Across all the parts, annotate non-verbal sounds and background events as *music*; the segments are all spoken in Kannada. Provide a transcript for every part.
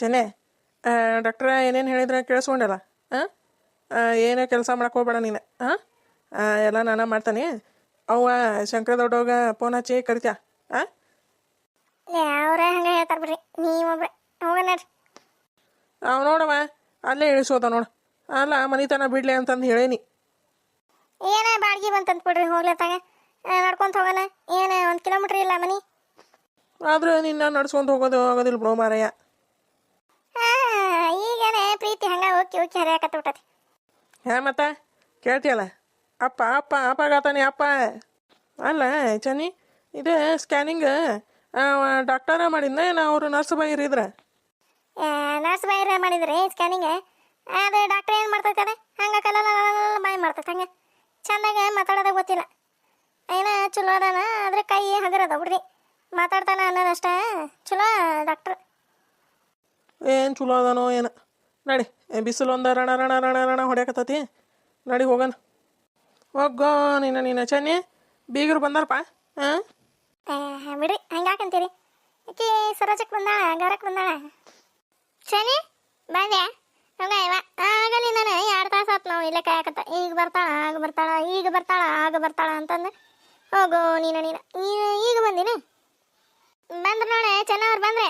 ಚೆನ್ನೆ. ಡಾಕ್ಟ್ರ ಏನೇನು ಹೇಳಿದ್ರೆ ಕೇಳಿಸ್ಕೊಂಡಲ್ಲ? ಹಾಂ ಏನೇ ಕೆಲಸ ಮಾಡಕ್ಕೆ ಹೋಗ್ಬೇಡ ನೀನು. ಹಾಂ ಎಲ್ಲ ನಾನು ಮಾಡ್ತಾನೆ. ಅವ ಶಂಕರ ದೊಡ್ಡವಾಗ ಫೋನ್ ಹಚ್ಚಿ ಕರಿತ್ಯಾ? ಹಾಂ ಅವ್ರ ಹಂಗೆ ಹೇಳ್ತಾರೆ ಬಿಡ್ರಿ. ನೀವೊಬ್ರೆ ಹೋಗ ನೋಡ್ರಿ. ಅವ ನೋಡವ ಅಲ್ಲೇ ಇಳಿಸೋದ ನೋಡು. ಅಲ್ಲ ಮನಿತನ ಬಿಡ್ಲಿ ಅಂತಂದು ಹೇಳೇನಿ. ಏನೇ ಬಾಡ್ಗಿ ಬಂತಂತ ಬಿಡ್ರಿ ಹೋಗ್ಲತ್ತಾಗ ನಡ್ಕೊಂತ ಹೋಗಲ್ಲ ಏನೇ ಒಂದು ಕಿಲೋಮೀಟ್ರ್ ಇಲ್ಲ ಮನಿ? ಆದರೂ ನಿನ್ನ ನಡ್ಸ್ಕೊಂಡು ಹೋಗೋದು ಆಗೋದಿಲ್ಲ ಬ್ರೋ ಮಾರಯ್ಯ ಪ್ರೀತಿ ಹಂಗ ಓಕೆ ಓಕೆ ಹರಿಯಾಕತ್ತ ಬಿಟ್ಟತಿ. ಹೇ ಮತ್ತ ಕೇಳ್ತಿಯಲ್ಲ? ಅಪ್ಪ ಅಪ್ಪ ಅಪ್ಪಾಗತಾನೆ ಅಪ್ಪ. ಅಲ್ಲ ಚನಿ ಇದು ಸ್ಕ್ಯಾನಿಂಗ್ ಡಾಕ್ಟರ ಮಾಡಿದ್ನ? ಏನು ಅವರು ನರ್ಸ್ ಬೈರಿದ್ರ ನರ್ಸ್ ಬೈರ ಮಾಡಿದ್ರಿ ಸ್ಕ್ಯಾನಿಂಗ್ ಅದು ಡಾಕ್ಟರ್ ಏನು ಮಾಡ್ತೈತೆ ಅದೇ? ಹಂಗೆ ಕಲ್ಲ ಬಾಯಿ ಮಾಡ್ತೈತೆ ಹಂಗೆ. ಚಂದಾಗ ಮಾತಾಡೋದ ಗೊತ್ತಿಲ್ಲ. ಏನ ಚಲೋ ಅದಾನ? ಆದ್ರೆ ಕೈ ಹಗರದ ಬಿಡ್ರಿ. ಮಾತಾಡ್ತಾನ ಅನ್ನೋದಷ್ಟ. ಚಲೋ ಡಾಕ್ಟರ್ ಏನು ಚಲೋ ಅದಾನೋ ಏನು. ನಡಿ. ಬಿಸಿಲು ಒಂದು ರಣ ರಣ ರಣ ರಣ ಹೊಡ್ಯಾಕತ್ತತಿ. ನಡಿ ಹೋಗಣ. ಹೋಗೋ ನೀನು ನೀನು ಚನ್ನಿ. ಬೀಗರು ಬಂದಾರಪ್ಪ ಹಾಂ ಬಿಡ್ರಿ ಹಂಗಾಕಂತೀರಿ ಅಕ್ಕಿ ಸರೋಜಕ್ಕೆ ಬಂದಾಳ ಗರಕ್ಕೆ ಬಂದಾಳ. ಶನಿ ಬಂದೆ. ಹಂಗ ಆಗಲಿ ನಾನು ಎರಡು ತಾಸು ಆತು ನಾವು, ಇಲ್ಲೇ ಕಾಯಕತ್ತ. ಈಗ ಬರ್ತಾಳ, ಆಗ ಬರ್ತಾಳ, ಈಗ ಬರ್ತಾಳ, ಆಗ ಬರ್ತಾಳ ಅಂತಂದು. ಹೋಗೋ ನೀನು ನೀನು. ಈಗ ಬಂದಿನ. ಬಂದ್ರೆ ನೋಡ ಚೆನ್ನವ್ರು ಬಂದ್ರೆ.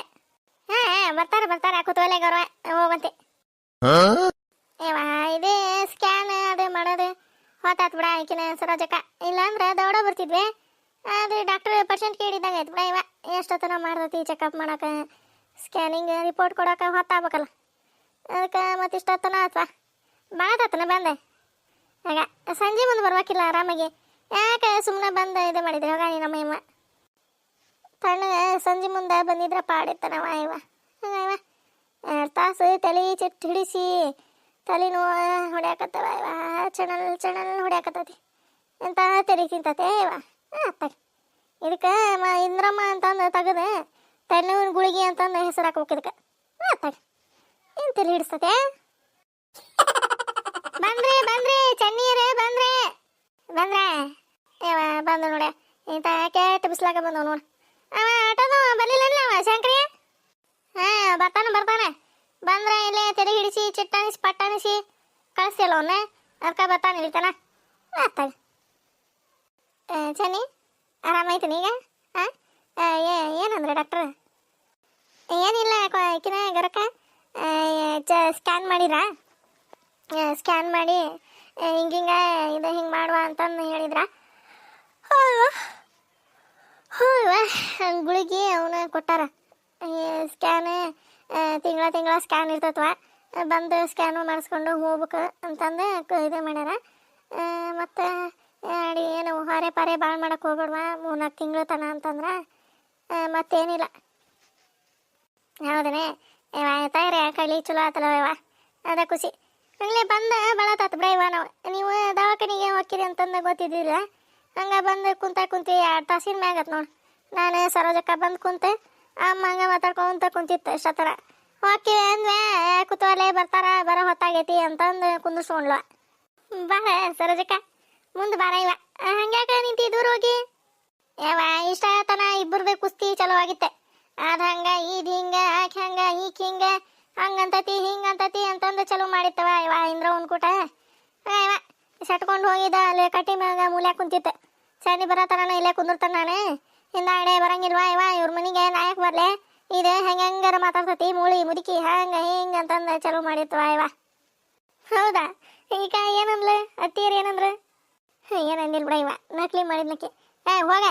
ಹಾಂ ಬರ್ತಾರೆ ಬರ್ತಾರೆ. ಕುತೂಹಲ ಗೌರವ, ಹೋಗಂತೆ. ಏವಾ ಇದೇ ಸ್ಕ್ಯಾನ್ ಅದು ಮಾಡೋದು. ಹೊತ್ತಾತ್ ಬಿಡ ಆಕಿನ ಸರೋಜಕ್ಕ ಇಲ್ಲಾಂದ್ರೆ ದೌಡ ಬರ್ತಿದ್ವಿ. ಅದು ಡಾಕ್ಟರ್ ಪರ್ಸೆಂಟ್ ಕೇಳಿದಾಗ ಆಯ್ತು ಬಿಡ, ಇವ ಎಷ್ಟೊತ್ತನ ಮಾಡ್ದತಿ ಚೆಕಪ್ ಮಾಡಕ್ಕೆ ಸ್ಕ್ಯಾನಿಂಗ್ ರಿಪೋರ್ಟ್ ಕೊಡೋಕೆ ಹೊತ್ತಾಗ್ಬೇಕಲ್ಲ. ಅದಕ್ಕೆ ಮತ್ತೆ ಇಷ್ಟೊತ್ತನ ಭಾಳ ಆತನ ಬಂದೆ. ಆಗ ಸಂಜೆ ಮುಂದೆ ಬರ್ಬೇಕಿಲ್ಲ ಆರಾಮಾಗಿ. ಯಾಕೆ ಸುಮ್ಮನೆ ಬಂದು ಇದು ಮಾಡಿದ್ರೆ ಹೋಗ ನಮ್ಮ ಇವ. ತಣ್ಣಗೆ ಸಂಜೆ ಮುಂದೆ ಬಂದಿದ್ರೆ ಪಾಡಿತ್ತನವ ಇವ. ಇವ. ಎರಡು ತಾಸು ತಲೆ ಚಿಟ್ಟು ಹಿಡಿಸಿ, ತಲೆ ನೋವು ಹೊಡ್ಯಾಕತ್ತವ, ಇವ ಚಣಲ್ ಚಣಲ್ ಹೊಡ್ಯಾಕತ್ತತಿ. ಎಂತ ತಲೆ ತಿಂತತೆ ಇವ ತಡಿ. ಇದಕ್ಕೆ ಮ ಇಂದ್ರಮ್ಮ ಅಂತಂದು ತೆಗೆದು ತಲೆನೋವಿನ ಗುಳಿಗೆ ಅಂತಂದು ಹೆಸರು ಹಾಕ್ಬೇಕು ಇದಕ್ಕೆ. ತಡಿ. ಏನು ತಲೆ ಹಿಡಿಸ್ತತೆ? *laughs* ಬಂದ್ರಿ ಬಂದ್ರಿ, ಚನ್ನೀರೇ, ಬಂದ್ರಿ. ಬಂದ್ರೆ? ಇವ ಬಂದು ನೋಡಿ ಇಂಥ ಕೆಟ್ಟ ಬಿಸ್ಲಾಗ ಬಂದವ ನೋಡಿ. ಅವ ಆಟೋದು ಬರ್ಲಿಲ್ಲ ಅವ, ಶಂಕ್ರಿ? ಬರ್ತಾನೆ ಬರ್ತಾನೆ. ಬಂದ್ರೆ ಇಲ್ಲೇ ತೆರೆ ಹಿಡಿಸಿ ಚಿಟ್ಟಣಿಸಿ ಕಳಿಸಿ ಕಳಿಸ್ತಿಲ್ಲ ಅವನ್ನ ಅದಕ್ಕೆ ಬರ್ತಾನೆ ಇಳಿತಾನ ಆತಾಗ. ಚನ್ನಿ ಆರಾಮೈತೀನಿ ಈಗ ಏನಂದ್ರೆ ಡಾಕ್ಟ್ರ್? ಏನಿಲ್ಲ ಕಿನ ಗರಕ? ಚ, ಸ್ಕ್ಯಾನ್ ಮಾಡಿದ್ರಾ? ಸ್ಕ್ಯಾನ್ ಮಾಡಿ ಹಿಂಗಿಂಗ ಇದು ಹಿಂಗೆ ಮಾಡುವ ಅಂತಂದು ಹೇಳಿದ್ರ? ಗುಳಿಗೆ ಅವನ ಕೊಟ್ಟಾರ. ಸ್ಕ್ಯಾನ್ ತಿಂಗಳ ತಿಂಗಳ ಸ್ಕ್ಯಾನ್ ಇರ್ತತ್ವ. ಬಂದು ಸ್ಕ್ಯಾನು ಮಾಡಿಸ್ಕೊಂಡು ಹೋಗ್ಬೇಕು ಅಂತಂದು ಇದು ಮಾಡ್ಯಾರ. ಮತ್ತು ಅಡಿ ಏನು ಹೊರೆ ಪಾರೆ ಭಾಳ ಮಾಡಕ್ಕೆ ಹೋಗ್ಬೇಡ್ವ ಮೂರ್ನಾಲ್ಕು ತಿಂಗಳು ತನ ಅಂತಂದ್ರೆ. ಮತ್ತೇನಿಲ್ಲ. ಹೌದನೇ? ತಾಯ್ರಿ ಕಳಿ ಚಲೋ ಆತಲ್ಲ ಇವ ಅದ ಖುಷಿ. ಹಂಗೆ ಬಂದ ಬಳತಾತ ಬಿಡ ಇವ ನಾವು. ನೀವು ದವಾಖಾನಿಗೆ ಹೋಗಿರಿ ಅಂತಂದು ಗೊತ್ತಿದ್ದಿಲ್ಲ. ಹಂಗೆ ಬಂದು ಕುಂತ ಕುಂತಿ ಎರಡು ತಾಸಿನ ಮ್ಯಾಗತ್ ನೋಡಿ. ನಾನು ಸರೋಜಕ್ಕ ಬಂದು ಕುಂತೆ ಹಂಗೆ ಮಾತಾಡ್ಕೊಂತ ಕುಂತಿತ್ತು ಇಷ್ಟತ್ತರ ಓಕೆ ಅಂದ್ವೆ, ಕುತೂಹಲೇ ಬರ್ತಾರ, ಬರೋ ಹೊತ್ತಾಗೈತಿ ಅಂತಂದು ಕುಂದಿಸ್ಕೊಂಡ್ಲ ಬಾರ ಸರೋಜಕ್ಕ, ಮುಂದೆ ಬಾರ ಇವ. ಹಂಗ್ಯಾಕ ನಿಂತಿ ದೂರ ಹೋಗಿ? ಯಾವ ಇಷ್ಟ ಆತನ ಇಬ್ಬರದು ಕುಸ್ತಿ ಚಲೋ ಆಗಿತ್ತೆ. ಅದ ಹಂಗ ಇದ್ ಹಿಂಗ, ಆಕೆ ಹಂಗ, ಈಕ್ ಹಿಂಗ, ಹಂಗಂತತಿ, ಹಿಂಗಂತತಿ ಅಂತಂದು ಚಲೋ ಮಾಡಿತ್ತವ ಇವ ಇಂದ್ರ ಕೂಟ. ಇವ, ಸಟ್ಕೊಂಡು ಹೋಗಿದ್ದ, ಅಲ್ಲಿ ಕಟ್ಟಿ ಮ್ಯಾಗ ಮೂಲ್ಯಾಗ ಕುಂತಿತ್ತು. ಸರಿ ಬರತನ ಇಲ್ಲೇ ಕುಂದಿರ್ತಾನೆ ನಾನು? ಹಿಂದಾಗಡೆ ಬರಂಗಿಲ್ವಾ ಇವ? ಬರ್ಲೆ? ಇದು ಹೆಂಗಾರ ಮಾತಾಡ್ತತಿ? ಮೂಳಿ, ಮುದುಕಿ ಹಂಗ ಹಿಂಗ ಅಂತಂದ ಚಲೋ ಮಾಡಿತ್ತು ಇವ. ಹೌದಾ? ಈಗ ಏನಂದ್ಲು? ಅತ್ತಿಯರ್ ಏನಂದ್ರು? ಏನಂದಿಲ್ ಬಿಡ ಇವ. ನಕ್ಲಿ ಮಾಡಿದ್ನಕ್ಕೆ. ಏ, ಹೋಗ.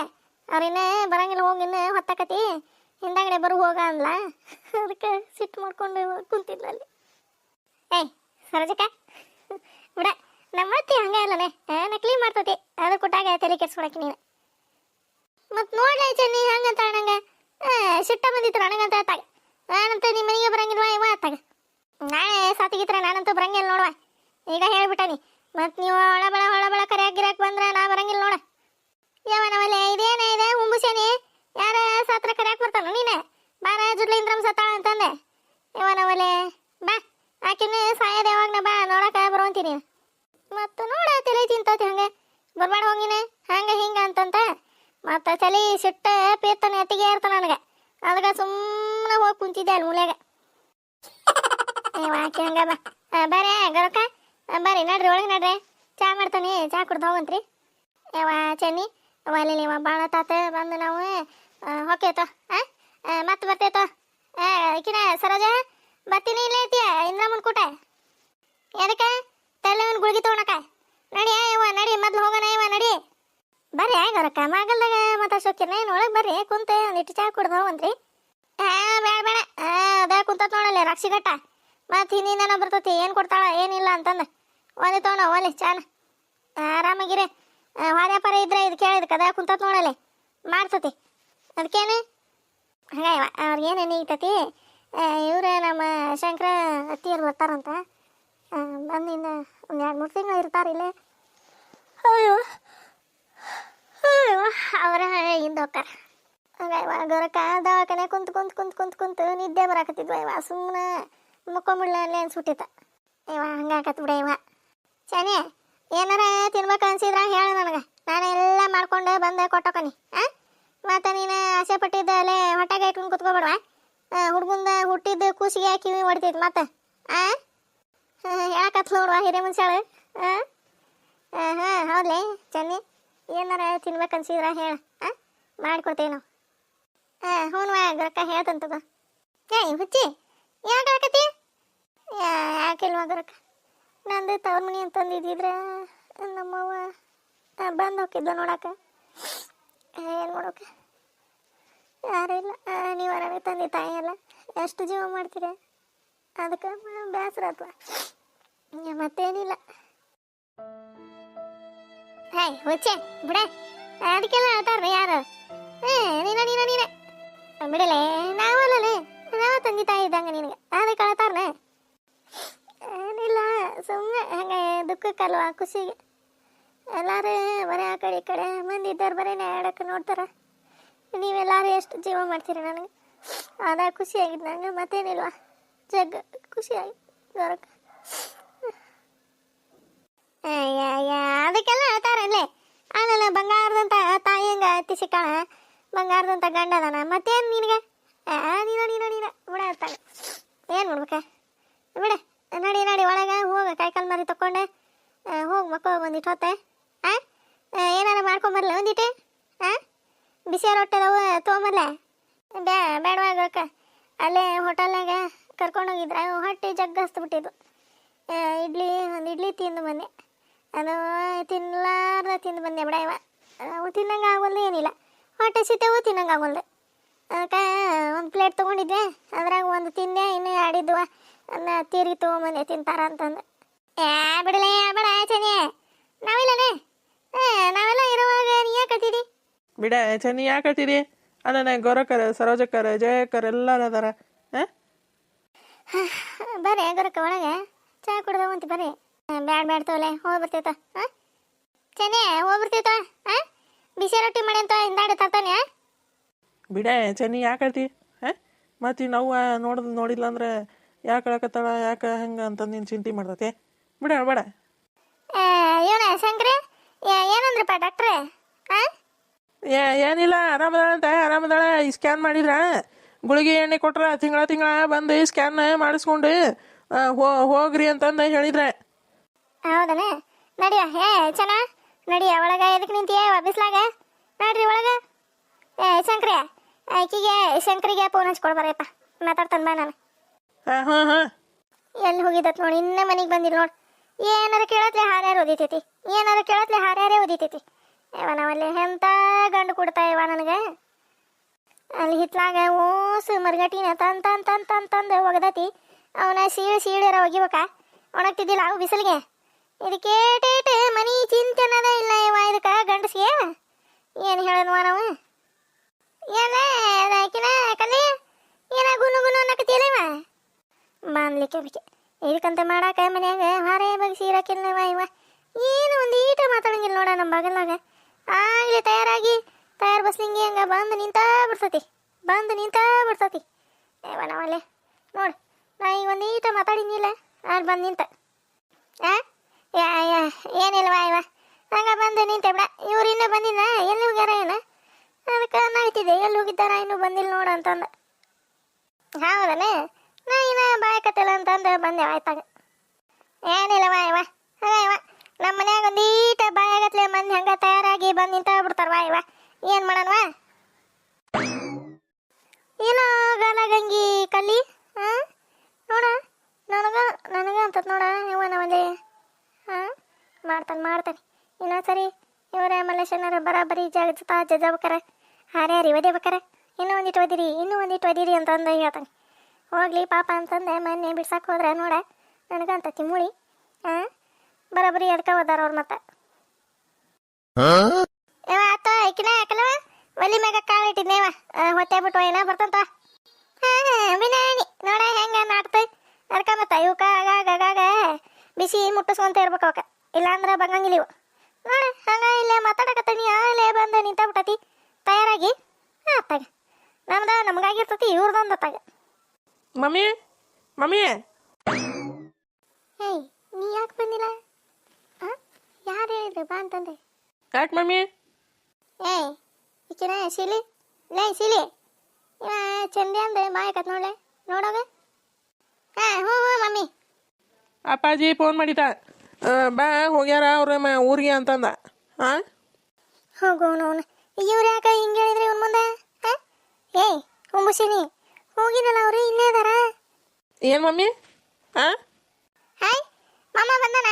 ಅವ್ರಿನ್ನ ಬರಂಗಿಲ್ಲ, ಹೋಗಿ ಇನ್ನು ಹೊತ್ತಾಕತಿ. ಹಿಂದಾಗಡೆ ಬರು, ಹೋಗ ಅಂದ್ಲ. ಅದಕ್ಕೆ ಸಿಟ್ಟು ಮಾಡ್ಕೊಂಡು ಕುಂತಿದ್ಲ ಅಲ್ಲಿ. ಏಯ್ ಸರೋಜಕ್ಕ. ಬಿಡ. ನಮ್ಮ ಅತ್ತಿ ಹಂಗ ಇಲ್ಲನೆ ನಕಲಿ ಮಾಡ್ತತಿ. ಅದು ಕೊಟ್ಟಾಗ ತಲೆ ಕೆಡ್ಸ್ಕೊಳಕ್ಕೆ ನೀನು. ಮತ್ ನೋಡ್ಲೇ ಚೆನ್ನಿ ಹಂಗಂತ ನಂಗ. ಸಿಟ್ಟ ಬಂದಿತ್ತು ನನಗಂತ ಆತಾಗ. ನಾನಂತೂ ನಿಮ್ಮ ಮನೆಗೆ ಬರಂಗಿಲ್ವಾ ಇವ ಆತಾಗ. ನಾಳೆ ಸಾತಿಗಿತ್ರ ನಾನಂತೂ ಬರಂಗಿಲ್ಲ ನೋಡುವ. ಈಗ ಹೇಳ್ಬಿಟ್ಟನಿ, ಮತ್ ನೀವು ಹೊಳಬಳ ಹೊಳಬಳ ಕರಿಯಾಕ್ ಗಿರಾಕ್ ಬಂದ್ರ ನಾ ಬರಂಗಿಲ್ಲ ನೋಡ. ಯಾವನವಲೆ ಇದೇನ ಇದೆ, ಉಂಬುಸೇನಿ. ಯಾರ ಸಾತ್ರ ಕರಿಯಾಕ್ ಬರ್ತಾನ ನೀನೆ? ಬಾರ ಜುಡ್ಲಿಂದ್ರಮ್ ಸತ್ತಾಳ ಅಂತಂದೆ. ಇವನವಲೆ ಬಾ ಆಕಿನ ಸಾಯದ ಯಾವಾಗನ ಬಾ, ನೋಡಕ ಬರುವಂತೀನಿ ಮತ್ತು ನೋಡ, ತಲೆ ತಿಂತತಿ ಹಂಗೆ. ಬರ್ಬೇಡ ಹೋಗಿನ, ಹಂಗ ಹಿಂಗ ಅಂತಂತ. ಮತ್ತ ಚಲಿ ಸಿಟ್ಟ ಪೀರ್ತನ ಎತ್ತಿಗೆ ಇರ್ತಾನ ನನಗೆ. ಅದಕ್ಕೆ ಸುಮ್ಮನೆ ಹೋಗಿ ಕುಂತಿದ್ದೆ ಅಲ್ಲಿ ಮೂಲೆಗ. ಹಂಗ ಬಾ. ಬರ್ರಿ ಗರಕ. ಬರ್ರಿ ನಡ್ರಿ, ಒಳಗೆ ನಡ್ರಿ. ಚಾ ಮಾಡ್ತಾನೆ. ಚಾ ಕುಡ್ದು ಹೋಗಂತ್ರಿ. ಯಾವ ಚೆನ್ನಿ. ಒಲೆ ನೀವು ಭಾಳ ತಾತ ಬಂದು ನಾವು ಹೊಕ್ಕೇತ ಮತ್ತೆ ಬರ್ತೇತ ಈಕಿನ ಸರೋಜ ಬರ್ತೀನಿ ಇಲ್ಲೇ ಐತಿಯ ಇಂದ್ರಮ್ಮನ ಕೂಟ. ಎದಕ್ಕೆ? ತಲೆ ಗುಳ್ಗಿ ತೊಗೊಳಕ ನಡಿ ಯವ್ವ, ನಡಿ, ಮೊದ್ಲು ಹೋಗೋಣ, ಯವ್ವ, ನಡಿ. ಬರ್ರಿ ಗರಕ ಮಗಲ್ದಾಗ ಮಾತಾಡ್ಸೋಕಿನ ಏನು ಒಳಗೆ ಬರ್ರಿ. ಕುಂತ ಒಂದಿಟ್ಟು ಚಾ ಕುಡ್ದು ಹೋಗಂತ್ರಿ ಹಾ ಬೇಡ ಬೇಡ ಅದ ಕುಂತತ್ ನೋಡಲ್ಲ ರಕ್ಷಿಗಟ್ಟ. ಮತ್ತೆ ಇನ್ನೇನ ಬರ್ತತಿ. ಏನು ಕೊಡ್ತಾಳ, ಏನಿಲ್ಲ ಅಂತಂದು. ಒಲೆ ತೊಗೊಂಡ ಒಲೆ ಚಾನ. ಆರಾಮಾಗಿರಿ. ವಾದ್ಯಾಪಾರ ಇದ್ರೆ ಇದು ಕೇಳಿದ್ ಕದ ಕುಂತತ್ ನೋಡಲೆ ಮಾಡ್ತತಿ. ಅದಕ್ಕೇನು ಹಾಗ ಅವ್ರಿಗೇನು ನೀಗ್ತತಿ ಇವ್ರ ನಮ್ಮ ಶಂಕರ ಅತ್ತಿಯರು ಬರ್ತಾರಂತ. ಬಂದಿಂದ ಒಂದು ಎರಡು ಮೂರು ತಿಂಗಳು ಇರ್ತಾರೆ ಇಲ್ಲೇ. ಅಯ್ಯೋ ಅಯ್ಯೋ. ಅವರ ಹಿಂದೆ ಹೋಗ್ತಾರ. ಹಂಗ ಗೊರಕ ದವಾಖಾನೆ ಕುಂತ್ ಕುಂತ್ ಕುಂತ್ ಕುಂತ್ ಕುಂತ್ ನಿದ್ದೆ ಬರಾಕತ್ತಿದ್ವ. ಇವ ಸುಮ್ಮನೆ ಮುಕ್ಕೊಂಬಿಡ್ಲ ಅಲ್ಲೇ ಅನ್ಸುಟ್ಟಿತ್ತ ಇವ ಹಂಗಾಕತ್ ಬಿಡ ಇವ. ಶನಿ ಏನಾರ ತಿನ್ಬೇಕು ಅನ್ಸಿದ್ರ ಹೇಳು ನನಗೆ. ನಾನು ಎಲ್ಲ ಮಾಡ್ಕೊಂಡು ಬಂದು ಕೊಟ್ಟೋಕನಿ. ಹಾ ಮತ್ತು ನೀನು ಆಸೆ ಪಟ್ಟಿದ್ದ ಅಲ್ಲೇ ಹೊಟ್ಟೆಗೆ ಇಟ್ಕೊಂಡು ಕುತ್ಕೊಬೇಡವ. ಹುಡುಗಂದ ಹುಟ್ಟಿದ್ದು ಕೂಸಿಗೆ ಕಿವಿ ಹೊಡಿತೈತಿ ಮತ್ತೆ. ಆ? ಹೇಳಕತ್ ನೋಡುವ ಹಿರೇ ಮುನ್ಸಾಳು ಹಾಂ ಹಾಂ, ಹೌದ್ಲೇ ಚೆನ್ನಿ ಏನಾರ ತಿನ್ಬೇಕು ಹೇಳ ಹಾಂ ಮಾಡಿಕೊಡ್ತೇವೆ ನಾವು. ಹಾಂ ಹ್ಞೂ ಗರಕ ಹೇಳ್ತಂತದ. ಏ ಹುಚ್ಚಿ, ಯಾಕೆ ಹಾಕತಿ ಯಾಕಿಲ್ವ ಗರಕ ನಂದು ತವ್ರ ಮನೆ ಅಂತಂದಿದ್ದಿದ್ರೆ, ನಮ್ಮವ್ವ ಬಂದು ಹೋಗಿದ್ದ ನೋಡಕ್ಕೆ ಏನು ಮಾಡೋಕೆ? ಯಾರೂ ಇಲ್ಲ. ನೀವು ಅರಾಮಿ ತಂದೆ ತಾಯಿ ಎಲ್ಲ. ಎಷ್ಟು ಜೀವ ಮಾಡ್ತೀರ? ಅದಕ್ಕೆ ಬೇಸರ ಅಥವಾ ಮತ್ತೇನಿಲ್ಲ. ಹಾಯ್ ಹುಚ್ಚೆ, ಬಿಡ. ಅದಕ್ಕೆಲ್ಲ ಹೇಳ್ತಾರ್ರಿ ಯಾರು? ಏ, ನೀನ ನೀನ, ನೀನೆ. ಬಿಡಲೆ ನಾವಲ್ಲಲೇ ನಾವು ತಂದೆ ತಾಯಿ ಇದ್ದಂಗೆ ನಿನಗೆ. ಅದಕ್ಕೆ ಹೇಳ್ತಾರನೆ ಏನಿಲ್ಲ ಸುಮ್ಮನೆ ಹಂಗೆ ದುಃಖಕ್ಕಲ್ವಾ, ಖುಷಿಗೆ. ಎಲ್ಲರೂ ಬರೀ ಆ ಕಡೆ ಈ ಕಡೆ, ಮಂದಿ ಇದ್ದಾರೆ ಬರೀ ಆಡಕ್ಕೆ ನೋಡ್ತಾರೆ. ನೀವೆಲ್ಲರೂ ಎಷ್ಟು ಜೀವ ಮಾಡ್ತೀರಿ ನನಗೆ? ಅದ ಖುಷಿಯಾಗಿದ್ದು ನಂಗೆ ಮತ್ತೇನಿಲ್ವಾ? ಜಗ್, ಖುಷಿಯಾಗಿ ಗೌರಕ್ಕ ಅದಕ್ಕೆಲ್ಲ ಹೇಳ್ತಾರಲ್ಲೇ ಅಲ್ಲ. ಬಂಗಾರದಂತ ತಾಯಿ ಹಂಗ ಅತ್ತಿ ಸಿಕ್ಕಾಳ? ಬಂಗಾರದಂತ ಗಂಡ ಅದಾನ ಮತ್ತೇನು ನಿನಗೆ? ನೀನ ನೀನ ನೀನ. ಬಿಡ ಅಂತಾಳೆ. ಏನು ಮಾಡ್ಬೇಕ? ಬಿಡ. ನಡಿ ನಡಿ, ಒಳಗೆ ಹೋಗ. ಕೈಕಾಲು ಮರಿ ತಕೊಂಡೆ. ಹೋಗಿ ಮಕ್ಕಳು ಒಂದಿಟ್ಟು ಹೊತ್ತೆ. ಹಾಂ ಏನಾರ ಮಾಡ್ಕೊಂಬರ್ಲ ಒಂದಿಟ್ಟು? ಹಾಂ ಬಿಸಿ ರೊಟ್ಟೆದವು ತೊಗೊಂಬರ್ಲ. ಬ್ಯಾ ಬೇಡವಾಗ ಅಲ್ಲೇ ಹೋಟೆಲ್ನಾಗ ಕರ್ಕೊಂಡೋಗಿದ್ರೆ ಹೊಟ್ಟೆ ಜಗ್ಗ ಬಿಟ್ಟಿದ್ದು. ಇಡ್ಲಿ, ಒಂದು ಇಡ್ಲಿ ತಿಂದು ಬಂದೆ. ಅದು ತಿನ್ಲಾರ ತಿಂದು ಬಂದೆ ಬಿಡ ಇವ. ಅವು ತಿನ್ನಂಗೆ ಆಗೋಲ್ದು ಏನಿಲ್ಲ. ಹೊಟ್ಟೆ ಸಿಟ್ಟವು ತಿನ್ನಂಗೆ ಆಗೋಲ್ದು. ಅದಕ್ಕೆ ಒಂದು ಪ್ಲೇಟ್ ತೊಗೊಂಡಿದ್ದೆ. ಅದ್ರಾಗ ಒಂದು ತಿಂದೆ ಇನ್ನು ಆಡಿದ್ವ ಅನ್ನ ತಿರುಗಿ ತೊಗೊಂಬಂದೆ ತಿಂತಾರ ಅಂತಂದು. ಏ ಬಿಡಲೇ ಬೇಡ ಚನಿ ನಾವಿಲ್ಲನೇ. ಏ ನಾವೆಲ್ಲ ಇರುವಾಗ ನೀ ಯಾಕೆ ಕಟ್ಟಿದಿ ಬಿಡ ಚನಿ ಯಾಕೆ ಹೇಳ್ತಿದಿ ಅಣ್ಣ ಗೊರಕರ ಸರೋಜಕ್ಕರ ಜಯಕರ ಎಲ್ಲರೂ ಅದಾರ. ಹಾಂ? ಬರ್ರಿ ಗೊರಕ ಒಳಗೆ. ಚಾ ಕುಡ್ದವಂತಿ ಬರ್ರಿ. ಬ್ಯಾಡ್ ಬ್ಯಾಡ್ ತೋಲೆ ಹೋಗಿ ಬರ್ತೈತ ಹಾಂ? ಚೆನ್ನಿ ಹೋಗಿ ಬರ್ತೈತ ಹಾಂ? ಬಿಸಿ ರೊಟ್ಟಿ ಮಾಡಿ ಅಂತ ಹಿಂದಾಡಿ ತರ್ತಾನೆ ಬಿಡ ಚೆನ್ನಿ ಯಾಕೆ ಹೇಳ್ತಿ? ಹಾಂ? ಮತ್ತು ನಾವು ನೋಡಿದ್ ನೋಡಿಲ್ಲ ಅಂದ್ರೆ ಯಾಕೆ ಹೇಳಕತ್ತಾಳ ಯಾಕೆ ಹಂಗೆ ಅಂತ ನೀನು ಚಿಂತೆ ಮಾಡ್ತತಿ? ಬಿಡ ಬೇಡ. ಇವನ ಶಂಕ್ರಿ? ಏನಂದ್ರಪ್ಪ ಡಾಕ್ಟ್ರೆ? ಹಾಂ? ಏ ಏನಿಲ್ಲ ಆರಾಮದಾಳ ಅಂತ ಆರಾಮದಾಳ. ಈ ಸ್ಕ್ಯಾನ್ ಮಾಡಿದ್ರ ಗುಳಿಗೆ ಎಣ್ಣೆ ಕೊಟ್ರ ತಿಂಗಳ ತಿಂಗಳ ಬಂದು ಸ್ಕ್ಯಾನ್ ಮಾಡಿಸ್ಕೊಂಡು ಹೋಗ್ರಿ ಅಂತಂದು ಹೇಳಿದ್ರೆ. ಹೌದನ? ನಡಿಯ. ಹೇ ಚನ ನಡಿಯ. ಒಳಗ ಎದಕ್ಕೆ ನಿಂತೀಯ? ಬಿಸ್ಲಾಗ? ನಡ್ರಿ ಒಳಗ. ಏ ಶಂಕ್ರಿಯ ಆಕಿಗೆ ಶಂಕರಿಗೆ ಫೋನ್ ಹಚ್ಕೊಡ್ ಬರಪ್ಪ ಮಾತಾಡ್ತಾನೆ ಬಾ ನಾನು. ಹಾಂ ಹಾಂ ಹಾಂ. ಎಲ್ಲಿ ಹೋಗಿದ್ದತ್ ನೋಡಿ ಇನ್ನ ಮನೆಗೆ ಬಂದಿಲ್ಲ ನೋಡಿ. ಏನಾದ್ರು ಕೇಳತ್ಲೆ ಹಾರ್ಯಾರು ಓದಿತೈತಿ. ಏನಾದ್ರು ಕೇಳತ್ಲೆ ಹಾರ್ಯಾರೇ ಓದಿತೈತಿ. ಇವ ನಾವಲ್ಲಿ ಎಂತ ಗಂಡು ಕೊಡ್ತಾ ಇವ ನನಗೆ? ಅಲ್ಲಿ ಹಿತ್ಲಾಗ ಓಸು ಮರ್ಗಟಿನ ತನ್ ತನ್ ತನ್ ತನ್ ತಂದು ಒಗದತಿ. ಅವನ ಸೀಳು ಸೀಳ್ಯಾರ ಒಗಿಬೇಕ. ಒಣಗ್ತಿದ್ದಿಲ್ಲ ಅವು ಬಿಸಿಲಿಗೆ? ಇದಕ್ಕೇಟೇಟ್ ಮನಿ ಚಿಂತೆನದ ಇಲ್ಲ ಇವ ಇದಕ್ಕೆ ಗಂಡಸಿಗೆ? ಏನು ಹೇಳೋದು ನಾವು? ಏನ ಆಕಿನ ಕಲಿ ಏನ ಗುನು ಗುನು ಅನ್ನಕತ್ತಿಲ್ಲ ಇವ? ಬಾನ್ಲಿಕ್ಕೆ ಅದಕ್ಕೆ ಇದಕ್ಕಂತ ಮಾಡಾಕ ಮನ್ಯಾಗ ಹಾರೇ ಬಗ್ಸಿ ಇರಕ್ಕಿಲ್ಲವ ಇವ ಏನು ಒಂದು ಈಟ ಮಾತಾಡಂಗಿಲ್ಲ ನೋಡ ನಮ್ಮ ಬಗಲಾಗ ಆಗ್ಲಿ ತಯಾರಾಗಿ, ತಯಾರು ಬಸ್ಲಿಂಗಿ ಹಂಗ ಬಂದು ನಿಂತಾ ಬಿಡ್ತತಿ. ಬಂದು ನಿಂತಾ ಬಿಡ್ತತಿ. ಏವ ನಾವಲ್ಲೇ? ನೋಡು, ನಾ ಈಗ ಒಂದು ಈಟ ಮಾತಾಡಿನಿಲ್ಲ ಅಲ್ಲಿ ಬಂದು ನಿಂತ. ಆ? ಏನಿಲ್ವಾ ಇವ? ಹಂಗ ಬಂದು ನಿಂತೆ ಬಿಡ. ಇವ್ರು ಇನ್ನೂ ಬಂದಿಲ್ಲ ಎಲ್ಲಿ ಹೋಗ್ಯಾರ ಏನ? ಅದಕ್ಕೆ ನಾಯ್ತಿದ್ದೆ. ಎಲ್ಲಿ ಹೋಗಿದ್ದಾರ? ಇನ್ನೂ ಬಂದಿಲ್ಲ ನೋಡು ಅಂತಂದ. ಹೌದನೇ? ನಾ ಇನ್ನ ಬಾಯಕತ್ತಲ್ಲ ಅಂತಂದು ಬಂದೆ ಆಯ್ತಾಗ ಏನಿಲ್ಲವಾ ಇವ? ಹಂಗ ಇವ? ನಮ್ಮ ಮನ್ಯಾಗ ಒಂದೀಟ ಬಾಯಾಗತ್ಲೆ ಮಂದಿ ಹಂಗ ತಯಾರಾಗಿ ಬಂದು ನಿಂತ ಬಿಡ್ತಾರವ ಏನು ಮಾಡೋಣವ? ಏನೋ ಗಂಗಿ ಕಲ್ಲಿ ಹಾಂ ನೋಡ ನನಗ ನನಗ ಅಂತತ್ ನೋಡ ಇವನ ಒಂದೇ ಹಾಂ ಮಾಡ್ತಾನೆ ಮಾಡ್ತಾನೆ. ಇನ್ನೊಂದ್ಸರಿ ಇವರ ಮಲ್ಲೇಶನರ ಬರಾಬರಿ ಜಾಗ ಜೊತ ಹಾರೇ ಹಾರಿ ಒದೇಬೇಕಾರ ಇನ್ನೂ ಒಂದಿಟ್ಟು ಒದಿರಿ ಇನ್ನೂ ಒಂದಿಟ್ಟು ಒದಿರಿ ಅಂತಂದು ಹೇಳ್ತಾನೆ. ಹೋಗ್ಲಿ ಪಾಪ ಅಂತಂದೆ ಮೊನ್ನೆ ಬಿಡ್ಸಕ್ಕೆ ಹೋದ್ರೆ ನೋಡ ನನಗಂತ ತಿಮ್ಮುಳಿ ಹಾ ಬರಾಬರಿ ಅದಕ್ಕೆ ಓದಾರ ಅವ್ರ ಮತ್ತೆ. ಆತ ಐಕಿನ ಯಾಕಲವ ಒಲಿ ಮ್ಯಾಗ ಕಾಳು ಇಟ್ಟಿದ್ನೇವ ಹೊಟ್ಟೆ ಬಿಟ್ಟು ಏನ ಬರ್ತಂತ ಬಿನಾಣಿ ನೋಡ ಹೆಂಗ ನಾಡ್ತ ಅದಕ್ಕ ಮತ್ತ ಇವಕ್ಕ ಆಗಾಗ ಬಿಸಿ ಮುಟ್ಟಿಸ್ಕೊಂತ ಇರ್ಬೇಕು ಅವಕ್ಕ. ಇಲ್ಲಾಂದ್ರ ಬಗ್ಗಂಗಿಲ್ಲ ಇವು ನೋಡ ಹಂಗ ಇಲ್ಲೇ ಮಾತಾಡಕತ್ತೀನಿ ಇಲ್ಲೇ ಬಂದು ನಿಂತ ಬಿಟ್ಟತಿ ತಯಾರಾಗಿ ಆತಾಗ ನಮ್ದ ನಮಗಾಗಿರ್ತತಿ ಇವ್ರದೊಂದು ಅತ್ತಾಗ ಮಮ್ಮಿ ಮಮ್ಮಿ. ಹೇ ನೀ ಯಾಕೆ ಬಂದಿಲ್ಲ? ಯಾರು ಹೇಳಿದ್ರು? ಬಾ ಅಂತಂದೆ. ಯಾಕೆ ಮಮ್ಮಿ? ಏಯ್ ಈಕಿನ ಶೀಲಿ. ಲೇ ಶೀಲಿ. ಇವ ಚಂದಿ ಅಂದೆ ಮಾಯಕತ್ ನೋಡ್ಲೆ. ನೋಡೋಗ? ಹಾ ಹ್ಞೂ ಹ್ಞೂ ಮಮ್ಮಿ. ಅಪ್ಪಾಜಿ ಫೋನ್ ಮಾಡಿದ. ಆ, ಬಾ ಹೋಗ್ಯಾರ ಅವ್ರ ಮ ಊರಿಗೆ ಅಂತಂದ. ಹಾಂ ಹೋಗೋಣ ಅವನು ಇವ್ರು ಯಾಕೆ ಹಿಂಗೆ ಹೇಳಿದ್ರಿ ಇವ್ನ ಮುಂದೆ? ಹಾ ಏಯ್ ಹುಂಬುಸಿನಿ ಹೋಗಿರಲ್ಲ ಅವರು ಇಲ್ಲೇ ಇದಾರ ಏನು ಮಮ್ಮಿ? ಹಾಂ ಹಾಯ್ ಮಾಮ ಬಂದಾನ?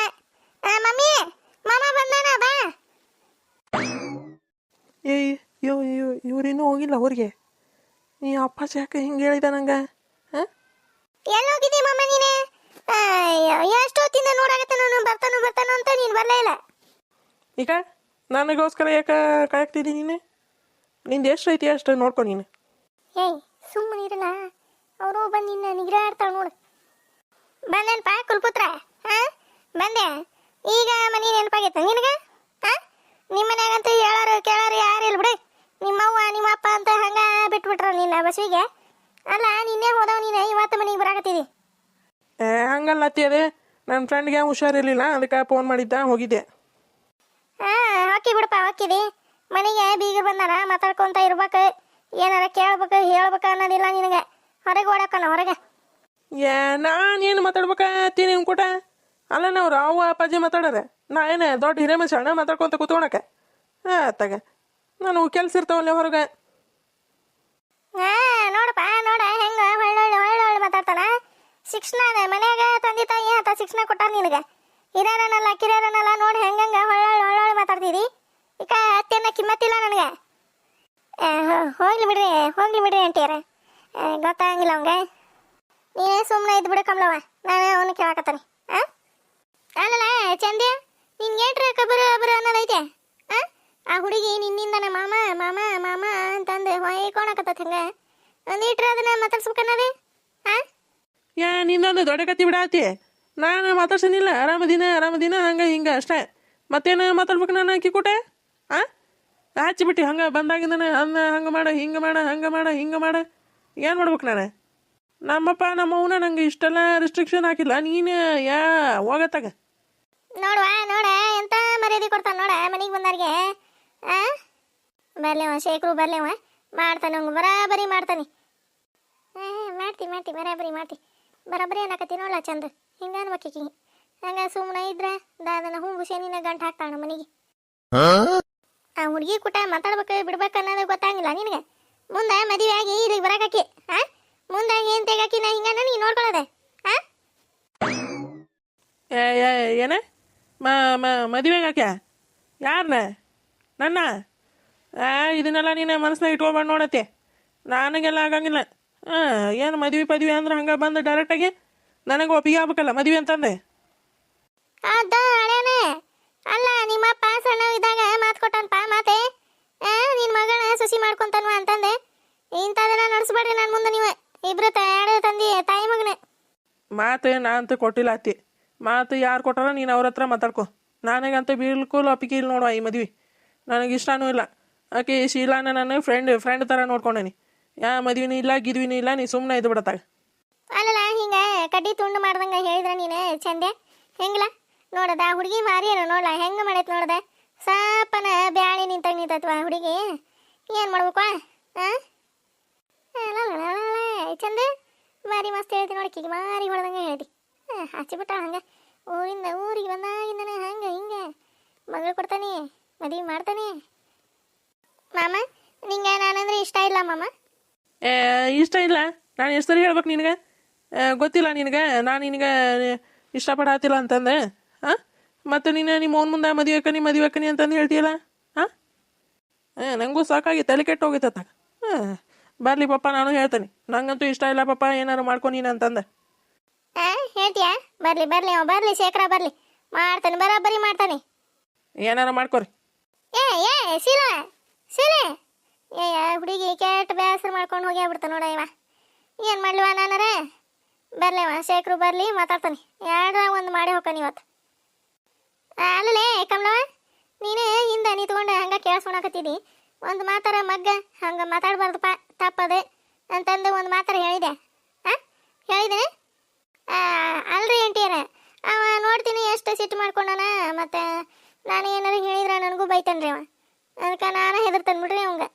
ಆ, ಮಮ್ಮಿ ಮಾಮ ಬಂದಾನ ಬಾ. ಏಯ್ ಇವ್ ಇವ್ ಇವ್ರಿನ್ನೂ ಹೋಗಿಲ್ಲ ಊರಿಗೆ? ನೀ ಅಪ್ಪಾಜಿ ಯಾಕೆ ಹಿಂಗೆ ಹೇಳಿದ ನಂಗೆ? ಹಾಂ ಎಲ್ಲಿ ಹೋಗಿದ್ದಿ ಮಮ್ಮ ನೀನೆ? ಎಷ್ಟು ಹೊತ್ತಿಂದ ನೋಡಾಕತ್ತೆ ನಾನು ಬರ್ತಾನು ಬರ್ತಾನು ಅಂತ ನೀನು ಬರಲೇ ಇಲ್ಲ. ಈಗ ನನಗೋಸ್ಕರ ಯಾಕೆ ಕಾಯಕ್ತಿದ್ದೀನಿ ನೀನು? ನಿಂದು ಎಷ್ಟು ಐತಿ ಅಷ್ಟು ನೋಡ್ಕೊ ನೀನು. ಏಯ್ ಸುಮ್ಮನೆ ಇರಲ್ಲ. ಅವರು ಬಂದು ನಿನ್ನ ನಿಗ್ರಹ ಆಡ್ತಾಳೆ ನೋಡು. ಬಂದೇನಪ್ಪ ಕುಲ್ಪುತ್ರ. ಹಾ? ಬಂದೆ. ಈಗ ಮನೆ ನೆನಪಾಗೈತೆ. ನಿನಗೆ? ಹಾ? ನಿಮ್ಮ ಮನ್ಯಾಗಂತೂ ಹೇಳೋರು ಕೇಳೋರು ಯಾರು ಇಲ್ಲ ಬಿಡು. ನಿಮ್ಮವ್ವ ನಿಮ್ಮಪ್ಪ ಅಂತ ಹಂಗೆ ಬಿಟ್ಬಿಟ್ರ ನಿನ್ನ ಬಸ್ವಿಗೆ ಅಲ್ಲ ನಿನ್ನೆ ಹೋದವ ನೀನು ಇವತ್ತು ಮನೆಗೆ ಬರಾಕತ್ತಿದಿ ಏ ಹಂಗಲ್ಲ ಅತ್ತಿ ಅದೇ ನನ್ನ ಫ್ರೆಂಡ್ಗೆ ಹುಷಾರಿರ್ಲಿಲ್ಲ ಅದಕ್ಕೆ ಫೋನ್ ಮಾಡಿದ್ದ ಹೋಗಿದ್ದೆ. ಹಾಂ ಹಾಕಿ ಬಿಡಪ್ಪ ಹಾಕಿದಿ ಮನೆಗೆ ಬೀಗರು ಬಂದಾರ ಮಾತಾಡ್ಕೊಂತ ಇರ್ಬೇಕು. ಏನಾರ ಕೇಳ್ಬೇಕು ಹೇಳ್ಬೇಕು ಅನ್ನೋದಿಲ್ಲ ನಿನಗೆ. ಹೊರಗೆ ಓಡಕ್ಕನ ಹೊರಗೆ. ಏ ನಾನೇನು ಮಾತಾಡ್ಬೇಕಾತಿ ನಿಮ್ಮ ಕೂಟ? ಅಲ್ಲ ನಾವು ಅವ್ವ ಅಪ್ಪಾಜಿ ಮಾತಾಡೋರೆ. ನಾ ಏನು ದೊಡ್ಡ ಹಿರೇ ಮನುಷ್ಯಣ್ಣ ಮಾತಾಡ್ಕೊಂತ ಕೂತ್ಕೊಳಕ್ಕೆ? ಹಾಂ ತಗ. ನಾನು ಕೆಲ್ಸ ಇರ್ತಾವಲ್ಲೇ ಹೊರಗೆ. ಹಾಂ ನೋಡಪ್ಪ ನೋಡ ಹೆಂಗೆ ಒಳ್ಳೊಳ್ಳೆ ಒಳ್ಳೊಳ್ಳೆ ಮಾತಾಡ್ತಾನ? ಶಿಕ್ಷಣ ಮನ್ಯಾಗ ತಂದೆ ತಾಯಿ ಅಂತ ಶಿಕ್ಷಣ ಕೊಟ್ಟಾರ ನಿನಗೆ? ಹಿರಿಯರನಲ್ಲ ಕಿರಿಯರನಲ್ಲ ನೋಡಿ ಹೆಂಗಂಗ ಒಳ್ಳೊಳ್ಳೆ ಒಳ್ಳೊಳ್ಳೆ ಮಾತಾಡ್ತೀರಿ ಈಗ ಅತ್ತೆನ ಕಿಮ್ಮತ್ತಿಲ್ಲ ನನಗೆ? ಹೋ- ಹೋಗ್ಲಿ ಬಿಡ್ರಿ ಹೋಗ್ಲಿ ಬಿಡ್ರಿ ಅಂಟಿಯರ ಗೊತ್ತಾಗಂಗಿಲ್ಲ ಅವಂಗೆ. ನೀನೇ ಸುಮ್ಮನೆ ಇದ್ದು ಬಿಡು ಕಮಲವ ನಾನು ಅವನು ಕೇಳಕತ್ತಾನೆ. ಹಾಂ ಅಲ್ಲಲ್ಲ, ಚಂದ್ಯ ನಿನ್ಗೇಟ್ರ ಕಬರು ಅಬರು ಅನ್ನೋದೈತೆ ಆ? ಆ ಹುಡುಗಿ ನಿನ್ನಿಂದನ ಮಾಮ ಮಾಮ ಮಾಮ ಅಂತಂದು ಹೊಯ್ಕೊಳಕತ್ತ ಹಂಗ? ಒಂದಿಟ್ರೆ ಅದನ್ನ ಮಾತಾಡ್ಸ್ಬೇಕನ್ನೋದೇ ಯಾ ನಿನ್ನೊಂದು ದೊಡ್ಡ ಕತ್ತಿ ಬಿಡಾತಿ. ನಾನು ಮಾತಾಡ್ಸನಿಲ್ಲ ಆರಾಮದಿನ ಆರಾಮದಿನ ಹಂಗೆ ಹಿಂಗೆ ಅಷ್ಟೇ. ಮತ್ತೇನು ಮಾತಾಡ್ಬೇಕು ನಾನು ಅಕ್ಕಿ ಆ? ಹಚ್ಚಿಬಿಟ್ಟು ಹಂಗೆ ಬಂದಾಗಿಂದನೆ ಅನ್ನ ಹಂಗೆ ಮಾಡ, ಹಿಂಗೆ ಮಾಡ, ಹಂಗೆ ಮಾಡ, ಹಿಂಗೆ ಮಾಡ. ಏನು ಮಾಡ್ಬೇಕು ನಾನು? ನಮ್ಮಪ್ಪ ನಮ್ಮವನ ನಂಗೆ ಇಷ್ಟೆಲ್ಲ ರಿಸ್ಟ್ರಿಕ್ಷನ್ ಹಾಕಿಲ್ಲ. ನೀನು ಯಾ, ಹೋಗತ್ತಾಗ. ನೋಡುವ, ನೋಡ, ಎಂತ ಮರ್ಯಾದೆ ಕೊಡ್ತಾನೆ ನೋಡ, ಮನೆಗೆ ಬಂದಾರಿಗೆ. ಬರ್ಲೇವ ಶೇಖರು ಬರ್ಲೇವ ಮಾಡ್ತಾನೆ ಹಂಗೆ ಬರಾಬರಿ ಮಾಡ್ತಾನೆ. ಮಾಡ್ತಿ ಮಾಡ್ತಿ, ಬರಾಬರಿ ಮಾಡ್ತಿ. ಬರಾಬರಿ ಅನ್ನಕತ್ತಿ ನೋಡ್ಲ ಚಂದ? ಹಿಂಗ ಅನ್ಬೇಕಿಗೆ ಹಂಗ ಸುಮ್ಮನೆ ಇದ್ರ ದಾದನ ಹೂ ನಿನ್ನ ಗಂಟು ಹಾಕ್ತಾಳ ಮನೆಗೆ. ಆ ಹುಡುಗಿ ಕೂಟ ಮಾತಾಡ್ಬೇಕು, ಬಿಡ್ಬೇಕು ಅನ್ನೋದು ಗೊತ್ತಾಗಿಲ್ಲ ನಿನಗೆ? ಮುಂದೆ ಮದುವೆ ಆಗಿ ಇಲ್ಲಿಗೆ ಬರಕಾಕಿ ಹಾ ಮುಂದೆ ಏನ್ ತೆಗಾಕಿ ನಾ ಹಿಂಗ ನೀ ನೋಡ್ಕೊಳ್ಳೋದೆ ಹಾ ಏನ? ಮಾ ಮಾ, ಮದುವೆಗೆ ಹಾಕ್ಯ ಯಾರನ್ನ ನನ್ನ? ಇದನ್ನೆಲ್ಲ ನೀನು ಮನಸ್ಸಿನಾಗ ಇಟ್ಕೊಬಾರ್ದು ನೋಡತ್ತೆ. ನನಗೆಲ್ಲ ಆಗಂಗಿಲ್ಲ. ಹಾಂ ಏನು ಮದುವೆ ಪದವಿ ಅಂದ್ರೆ ಹಂಗೆ ಬಂದು ಡೈರೆಕ್ಟಾಗಿ ನನಗೆ ಒಪ್ಪಿಗೆ ಆಗ್ಬೇಕಲ್ಲ ಮದುವೆ ಅಂತಂದೆ. ಅದ ಹಳೇನೆ. ಅಲ್ಲ ನಿಮ್ಮಪ್ಪ ಸಣ್ಣ ಇದ್ದಾಗ ಮಾತು ಕೊಟ್ಟನ್ಪ ಮಾತೆ? ಆ ನಿನ್ ಮಗನ ಸುಸಿ ಮಾಡ್ಕೊಂತಾನ ಅಂತಂದೆ. ಇಂಥದೆಲ್ಲ ನಡೆಸ್ಬೇಡ್ರಿ ನನ್ನ ಮುಂದೆ ನೀವು. ಇಬ್ರು ಎರಡು ತಂದಿ ತಾಯಿ ಮಗನೇ. ಮಾತು ನಾ ಅಂತ ಕೊಟ್ಟಿಲ್ಲ ಅತ್ತಿ. ಮಾತು ಯಾರು ಕೊಟ್ಟಾರ ನೀನು ಅವ್ರ ಹತ್ರ ಮಾತಾಡ್ಕೊ. ನನಗಂತ ಬಿಲ್ಕುಲ್ ಒಪ್ಪಿಗೆ ಇಲ್ಲ ನೋಡುವ ಈ ಮದ್ವೆ. ನನಗೆ ಇಷ್ಟನೂ ಇಲ್ಲ. ಆಕೆ ಶೀಲಾನ ನಾನು ಫ್ರೆಂಡ್ ಫ್ರೆಂಡ್ ಥರ ನೋಡ್ಕೊಂಡೇನಿ. ಯಾ, ಮದ್ವಿನೂ ಇಲ್ಲ, ಗಿದ್ವಿನೂ ಇಲ್ಲ, ನೀ ಸುಮ್ಮನೆ ಇದು ಬಿಡತ್ತಾಗ ಅಲ್ಲಲ್ಲ, ಹಿಂಗ ಕಡ್ಡಿ ತುಂಡು ಮಾಡ್ದಂಗ ಹೇಳಿದ್ರ ನೀನು, ಚಂದೆ? ಹೆಂಗಿಲ್ಲ ನೋಡದ, ಹುಡುಗಿ ಮಾರಿ ಏನೋ ನೋಡ್ಲ, ಹೆಂಗ ಮಾಡೈತ್ ನೋಡದ? ಸಾಪನ ಬ್ಯಾಳಿ ನಿಂತಾಗ ನಿಂತತ್ವ ಹುಡುಗಿ. ಏನ್ ಮಾಡ್ಬೇಕು ಚಂದ? ಮಾರಿ ಮಸ್ತ್ ಹೇಳ್ತಿ ನೋಡಿ ಆಕಿಗೆ ಮಾರಿ ಹೊಡೆದಂಗೆ ಹೇಳ್ತಿ. ಹಚ್ಚಿಬಿಟ್ಟ ಹಂಗ. ಊರಿಂದ ಊರಿಗೆ ಬಂದಾಗಿಂದನೇ ಹಂಗ, ಹಿಂಗ. ಮಗಳು ಕೊಡ್ತಾನೆ, ಮದುವೆ ಮಾಡ್ತಾನೆ. ಮಾಮ, ನಿಂಗೆ ನಾನಂದ್ರೆ ಇಷ್ಟ ಇಲ್ಲ ಮಾಮ. ಇಷ್ಟ ಇಲ್ಲ. ನಾನು ಎಷ್ಟು ಸರಿ ಹೇಳ್ಬೇಕು ನಿನಗೆ? ಗೊತ್ತಿಲ್ಲ ನಿನಗೆ. ನಾನು ನಿನಗೆ ಇಷ್ಟಪಡತ್ತಿಲ್ಲ ಅಂತಂದೆ. ಹಾಂ? ಮತ್ತು ನೀನು ನಿಮ್ಮ ಅವ್ನ ಮುಂದೆ ಮದುವೆ ಹಾಕನಿ ಮದುವೆ ಹಾಕನಿ ಅಂತಂದು ಹೇಳ್ತೀಯಲ್ಲ? ಹಾಂ? ಹಾಂ ನನಗೂ ಸಾಕಾಗಿ ತಲೆ ಕೆಟ್ಟು ಹೋಗಿತ್ತ ಹಾಂ. ಬರಲಿ ಪಪ್ಪ ನಾನು ಹೇಳ್ತೇನೆ. ನಂಗಂತೂ ಇಷ್ಟ ಇಲ್ಲ ಪಪ್ಪ ಏನಾರು ಮಾಡ್ಕೊ ನೀನು ಅಂತಂದೆ. ಹಾಂ ಹೇಳ್ತೀಯಾ? ಬರಲಿ ಬರಲಿ ಅವ ಬರಲಿ ಶೇಖರ ಬರಲಿ. ಮಾಡ್ತಾನೆ ಬರೋಬ್ಬರಿ ಮಾಡ್ತಾನೆ. ಏನಾರು ಮಾಡ್ಕೊರಿ. ಏ ಏ ಸೀರಾ ಶೀಲೆ. ಏಯ ಹುಡುಗಿ ಕೆಟ್ಟ ಬೇಸರ ಮಾಡ್ಕೊಂಡು ಹೋಗಿ ಬಿಡ್ತ ನೋಡ ಇವ ಏನು ಮಾಡ್ಲಿವ ನಾನರ? ಬರ್ಲೇವ ಶೇಖರು ಬರಲಿ, ಮಾತಾಡ್ತಾನೆ. ಎರಡರ ಒಂದು ಮಾಡಿ ಹೋಗ್ತಾನೆ ಇವತ್ತು. ಅಲ್ಲಲೇ ಕಮಲವ ನೀನೇ ಹಿಂದೆ ನಿಂತ್ಕೊಂಡು ಹಂಗೆ ಕೇಳಿಸ್ಕೊಳಕತ್ತಿದ್ದಿ ಒಂದು ಮಾತಾರ ಮಗ್ಗ, ಹಂಗೆ ಮಾತಾಡಬಾರ್ದಪ್ಪ, ತಪ್ಪದೆ ಅಂತಂದು ಒಂದು ಮಾತಾರ ಹೇಳಿದೆ. ಹಾಂ ಹೇಳಿದೆ? ಅಲ್ರಿ ಎಂಟಿಯರ ಅವ ನೋಡ್ತೀನಿ ಎಷ್ಟು ಸಿಟ್ಟು ಮಾಡ್ಕೊಂಡನ, ಮತ್ತು ನಾನು ಏನಾರು ಹೇಳಿದ್ರೆ ನನಗೂ ಬೈತಾನೆ ರೀ ಅವ. ಅದಕ್ಕೆ ನಾನು ಹೆದರ್ತಾನೆ ಬಿಡ್ರಿ ಅವಂಗ.